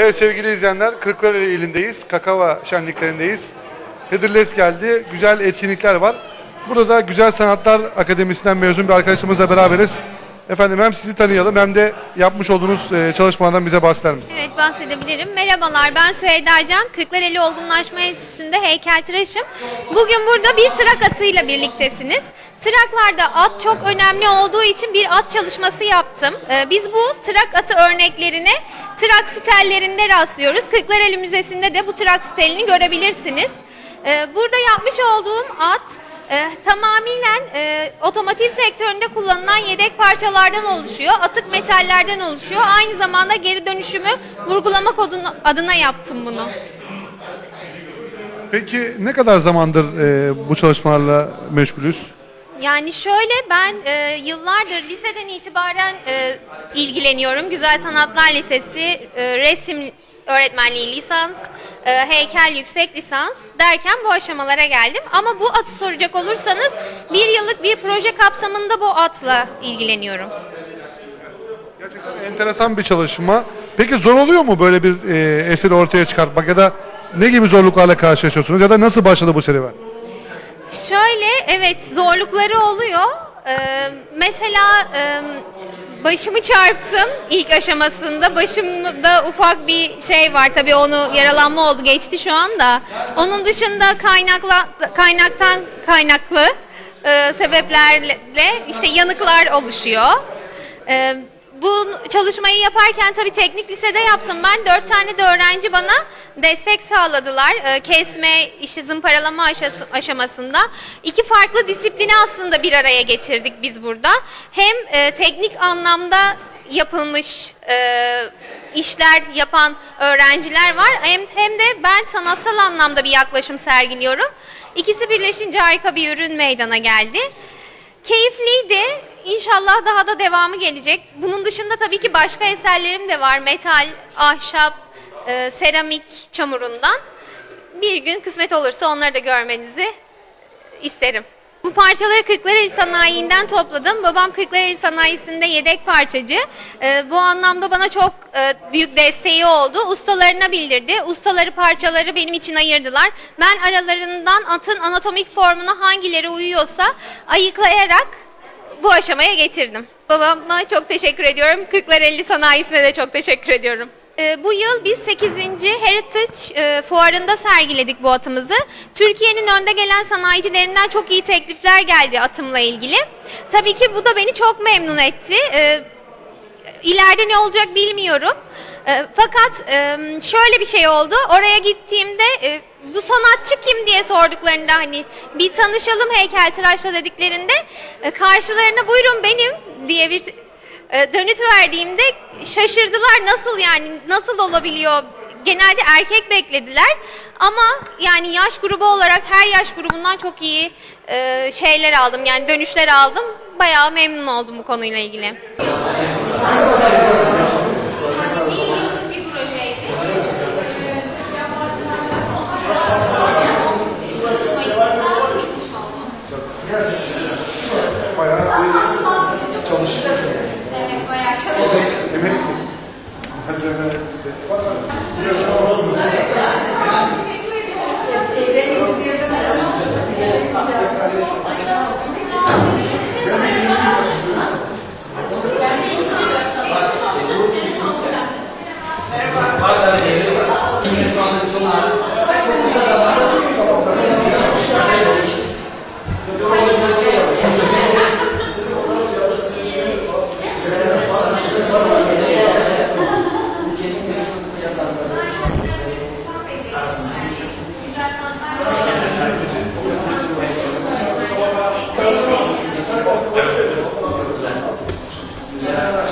Evet sevgili izleyenler, Kırklareli ilindeyiz. Kakava şenliklerindeyiz. Hıdırles geldi. Güzel etkinlikler var. Burada da Güzel Sanatlar Akademisi'nden mezun bir arkadaşımızla beraberiz. Efendim hem sizi tanıyalım hem de yapmış olduğunuz e, çalışmalardan bize bahseder misiniz? Evet bahsedebilirim. Merhabalar ben Süheyda Can. Kırklareli Olgunlaşma Enstitüsü'nde heykeltıraşım. Bugün burada bir trak atıyla birliktesiniz. Traklarda at çok önemli olduğu için bir at çalışması yaptım. Ee, biz bu trak atı örneklerine trak sitellerinde rastlıyoruz. Kırklareli Müzesi'nde de bu trak sitelini görebilirsiniz. Ee, burada yapmış olduğum at e, tamamıyla e, otomotiv sektöründe kullanılan yedek parçalardan oluşuyor. Atık metallerden oluşuyor. Aynı zamanda geri dönüşümü vurgulamak adına, adına yaptım bunu. Peki ne kadar zamandır e, bu çalışmalarla meşgulüz? Yani şöyle ben e, yıllardır liseden itibaren e, ilgileniyorum. Güzel Sanatlar Lisesi, e, resim öğretmenliği lisans, e, heykel yüksek lisans derken bu aşamalara geldim. Ama bu atı soracak olursanız bir yıllık bir proje kapsamında bu atla ilgileniyorum. Gerçekten enteresan bir çalışma. Peki zor oluyor mu böyle bir e, eseri ortaya çıkartmak ya da ne gibi zorluklarla karşılaşıyorsunuz ya da nasıl başladı bu serüven? Şöyle evet zorlukları oluyor. Ee, mesela e, başımı çarptım ilk aşamasında. Başımda ufak bir şey var tabii onu yaralanma oldu geçti şu anda. Onun dışında kaynakla kaynaktan kaynaklı e, sebeplerle işte yanıklar oluşuyor. E, bu çalışmayı yaparken tabii teknik lisede yaptım ben. Dört tane de öğrenci bana destek sağladılar. Ee, kesme, işi zımparalama aşamasında. iki farklı disiplini aslında bir araya getirdik biz burada. Hem e, teknik anlamda yapılmış e, işler yapan öğrenciler var. Hem, hem de ben sanatsal anlamda bir yaklaşım sergiliyorum. İkisi birleşince harika bir ürün meydana geldi. Keyifliydi. İnşallah daha da devamı gelecek. Bunun dışında tabii ki başka eserlerim de var. Metal, ahşap, e, seramik çamurundan. Bir gün kısmet olursa onları da görmenizi isterim. Bu parçaları Kırklareli Sanayi'nden topladım. Babam Kırklareli Sanayisi'nde yedek parçacı. Ee, bu anlamda bana çok e, büyük desteği oldu. Ustalarına bildirdi. Ustaları parçaları benim için ayırdılar. Ben aralarından atın anatomik formuna hangileri uyuyorsa ayıklayarak bu aşamaya getirdim. Babama çok teşekkür ediyorum. Kırklareli Sanayisi'ne de çok teşekkür ediyorum. Ee, bu yıl biz 8. Heritage e, fuarında sergiledik bu atımızı. Türkiye'nin önde gelen sanayicilerinden çok iyi teklifler geldi atımla ilgili. Tabii ki bu da beni çok memnun etti. Ee, ileride ne olacak bilmiyorum. Ee, fakat e, şöyle bir şey oldu. Oraya gittiğimde e, bu sanatçı kim diye sorduklarında hani bir tanışalım heykeltıraşla dediklerinde e, karşılarına buyurun benim diye bir e, dönüt verdiğimde şaşırdılar. Nasıl yani nasıl olabiliyor? Genelde erkek beklediler. Ama yani yaş grubu olarak her yaş grubundan çok iyi e, şeyler aldım. Yani dönüşler aldım. Bayağı memnun oldum bu konuyla ilgili. よろしくお願いします。Amen.